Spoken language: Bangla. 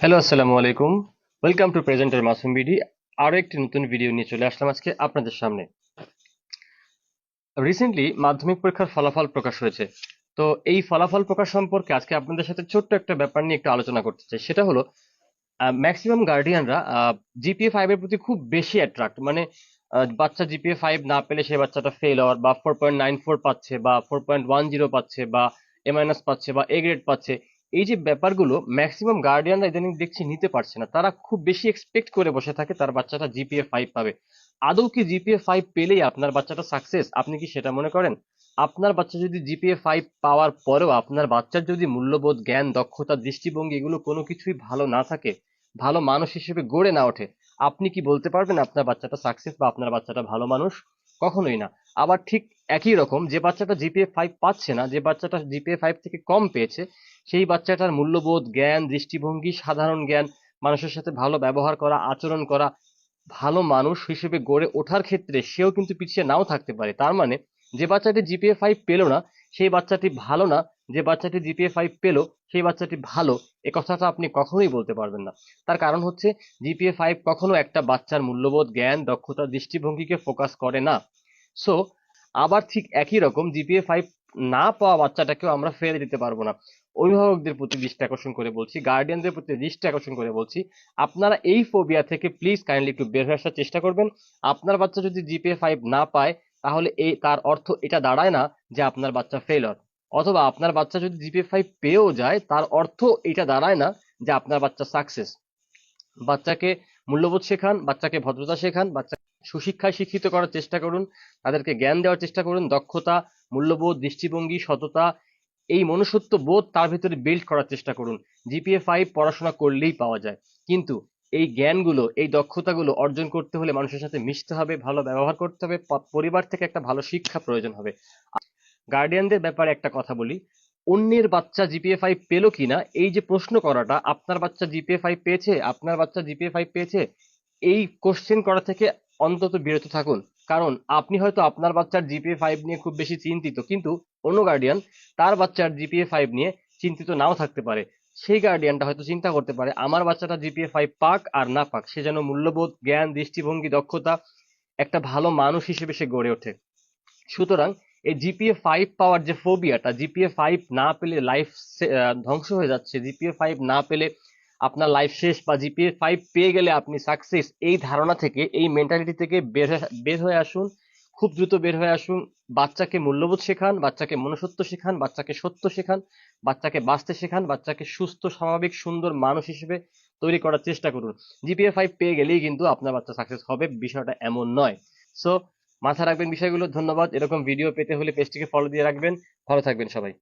হ্যালো আসসালামু আলাইকুম welcome to presenter Masum BD আরও একটি নতুন ভিডিও নিয়ে চলে আসলাম আজকে আপনাদের সামনে। রিসেন্টলি মাধ্যমিক পরীক্ষার ফলাফল প্রকাশ হয়েছে। তো এই ফলাফল প্রকাশ সম্পর্কে আজকে আপনাদের সাথে ছোট্ট একটা ব্যাপার নিয়ে একটু আলোচনা করতে চাই। সেটা হলো ম্যাক্সিমাম গার্ডিয়ানরা জিপিএ ফাইভ এর প্রতি খুব বেশি অ্যাট্রাক্ট মানে বাচ্চা জিপিএ ফাইভ না পেলে সে বাচ্চাটা ফেল হওয়ার বা ফোর পয়েন্ট নাইন ফোর পাচ্ছে বা ফোর পয়েন্ট ওয়ান জিরো পাচ্ছে বা এ মাইনাস পাচ্ছে বা এ গ্রেড পাচ্ছে। এই যে ব্যাপারগুলো ম্যাক্সিমাম গার্ডিয়ানরা ইদানিং দেখছি নিতে পারছে না। তারা খুব বেশি এক্সপেক্ট করে বসে থাকে তার বাচ্চাটা জিপিএ ফাইভ পাবে। আদৌ কি জিপিএ ফাইভ পেলেই আপনার বাচ্চাটা সাকসেস আপনি কি সেটা মনে করেন? আপনার বাচ্চা যদি জিপিএ ফাইভ পাওয়ার পরেও আপনার বাচ্চার যদি মূল্যবোধ, জ্ঞান, দক্ষতা, দৃষ্টিভঙ্গি এগুলো কোনো কিছুই ভালো না থাকে, ভালো মানুষ হিসেবে গড়ে না ওঠে, আপনি কি বলতে পারবেন আপনার বাচ্চাটা সাকসেস বা আপনার বাচ্চাটা ভালো মানুষ? কখনোই না। আবার ঠিক একই রকম, যে বাচ্চাটা জিপিএ ফাইভ পাচ্ছে না, যে বাচ্চাটা জিপিএ ফাইভ থেকে কম পেয়েছে, সেই বাচ্চাটার মূল্যবোধ, জ্ঞান, দৃষ্টিভঙ্গি, সাধারণ জ্ঞান, মানুষের সাথে ভালো ব্যবহার করা, আচরণ করা, ভালো মানুষ হিসেবে গড়ে ওঠার ক্ষেত্রে সেও কিন্তু পিছিয়ে নাও থাকতে পারে। তার মানে যে বাচ্চাটি জিপিএ ফাইভ পেল না, সেই বাচ্চাটি ভালো না, যে বাচ্চাটি জিপিএ ফাইভ পেল, সেই বাচ্চাটি ভালো, এ কথাটা আপনি কখনোই বলতে পারবেন না। তার কারণ হচ্ছে জিপিএ ফাইভ কখনো একটা বাচ্চার মূল্যবোধ, জ্ঞান, দক্ষতা, দৃষ্টিভঙ্গিকে ফোকাস করে না। সো আবার ঠিক একই রকম জিপিএ ফাইভ না পাওয়া বাচ্চাটাকেও আমরা ফেলে দিতে পারব না। অভিভাবকদের প্রতি দৃষ্টি আকর্ষণ করে বলছি গার্ডিয়ানদের প্রতি দৃষ্টি আকর্ষণ করে বলছি, আপনারা এই ফোবিয়া থেকে প্লিজ কাইন্ডলি একটু বের হয়ে আসার চেষ্টা করবেন। আপনার বাচ্চা যদি জিপিএ ফাইভ না পায়, তাহলে এই তার অর্থ এটা দাঁড়ায় না যে আপনার বাচ্চা ফেলর অথবা আপনার বাচ্চা যদি জিপিএ ফাইভ পেয়েও যায়, তার অর্থ এটা দাঁড়ায় না যে আপনার বাচ্চা সাকসেস বাচ্চাকে মূল্যবোধ শেখান, বাচ্চাকে ভদ্রতা শেখান, বাচ্চা সুশিক্ষায় শিক্ষিত করার চেষ্টা করুন, তাদেরকে জ্ঞান দেওয়ার চেষ্টা করুন, দক্ষতা, মূল্যবোধ, দৃষ্টিভঙ্গি, সততা, এই মনুষ্যত্ব বোধ তার ভিতরে বিল্ড করার চেষ্টা করুন। জিপিএ ফাইভ পড়াশোনা করলেই পাওয়া যায়। কিন্তু এই জ্ঞানগুলো, এই দক্ষতাগুলো অর্জন করতে হলে মানুষের সাথে মিশতে হবে, ভালো ব্যবহার করতে হবে পরিবার থেকে একটা ভালো শিক্ষা প্রয়োজন হবে। গার্ডিয়ানদের ব্যাপারে একটা কথা বলি, অন্যের বাচ্চা জিপিএ ফাইভ পেল কিনা, এই যে প্রশ্ন করাটা, আপনার বাচ্চা জিপিএ ফাইভ পেয়েছে, আপনার বাচ্চা জিপিএ ফাইভ পেয়েছে, এই কোশ্চেন করা থেকে অন্তত বিরত থাকুন। কারণ আপনি হয়তো আপনার বাচ্চার জিপিএ ফাইভ নিয়ে খুব বেশি চিন্তিত, কিন্তু অন্য গার্ডিয়ান তার বাচ্চার জিপিএ ফাইভ নিয়ে চিন্তিত নাও থাকতে পারে। সেই গার্ডিয়ানটা হয়তো চিন্তা করতে পারে, আমার বাচ্চাটা জিপিএ ফাইভ পাক আর না পাক, সে যেন মূল্যবোধ, জ্ঞান, দৃষ্টিভঙ্গি, দক্ষতা একটা ভালো মানুষ হিসেবে সে গড়ে ওঠে। সুতরাং এই জিপিএ ফাইভ পাওয়ার যে ফোবিয়াটা জিপিএ ফাইভ না পেলে লাইফ ধ্বংস হয়ে যাচ্ছে, জিপিএ ফাইভ না পেলে আপনার লাইফ শেষ বা জিপিএ ফাইভ পেয়ে গেলে আপনি সাকসেস এই ধারণা থেকে, এই মেন্টালিটি থেকে বের বের হয়ে আসুন। খুব দ্রুত বের হয়ে আসুন। বাচ্চাকে মূল্যবোধ শেখান, বাচ্চাকে মনুষ্যত্ব শেখান, বাচ্চাকে সত্য শেখান, বাচ্চাকে বাঁচতে শেখান, বাচ্চাকে সুস্থ, স্বাভাবিক, সুন্দর মানুষ হিসেবে তৈরি করার চেষ্টা করুন। জিপিএ ফাইভ পেয়ে গেলেই কিন্তু আপনার বাচ্চা সাকসেস হবে, বিষয়টা এমন নয়। সো মাথা রাখবেন বিষয়গুলো, ধন্যবাদ। এরকম ভিডিও পেতে হলে পেজটিকে ফলো দিয়ে রাখবেন। ভালো থাকবেন সবাই।